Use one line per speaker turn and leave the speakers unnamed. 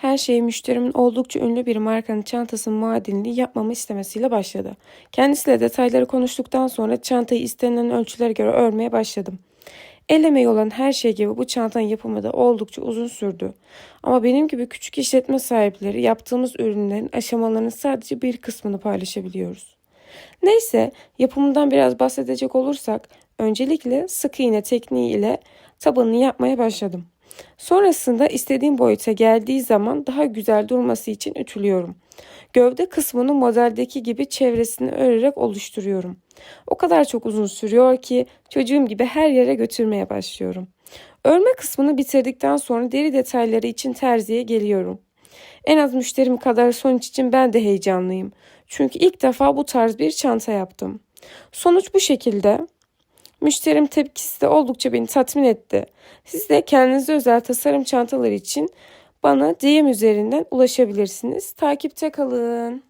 Her şey müşterimin oldukça ünlü bir markanın çantasının muadilini yapmamı istemesiyle başladı. Kendisiyle detayları konuştuktan sonra çantayı istenilen ölçülere göre örmeye başladım. El emeği olan her şey gibi bu çantanın yapımı da oldukça uzun sürdü. Ama benim gibi küçük işletme sahipleri yaptığımız ürünlerin aşamalarının sadece bir kısmını paylaşabiliyoruz. Neyse yapımından biraz bahsedecek olursak öncelikle sık iğne tekniği ile tabanını yapmaya başladım. Sonrasında istediğim boyuta geldiği zaman daha güzel durması için ütülüyorum. Gövde kısmını modeldeki gibi çevresini örerek oluşturuyorum. O kadar çok uzun sürüyor ki çocuğum gibi her yere götürmeye başlıyorum. Örme kısmını bitirdikten sonra deri detayları için terziye geliyorum. En az müşterim kadar sonuç için ben de heyecanlıyım. Çünkü ilk defa bu tarz bir çanta yaptım. Sonuç bu şekilde. Müşterim tepkisi de oldukça beni tatmin etti. Siz de kendinize özel tasarım çantaları için bana DM üzerinden ulaşabilirsiniz. Takipte kalın.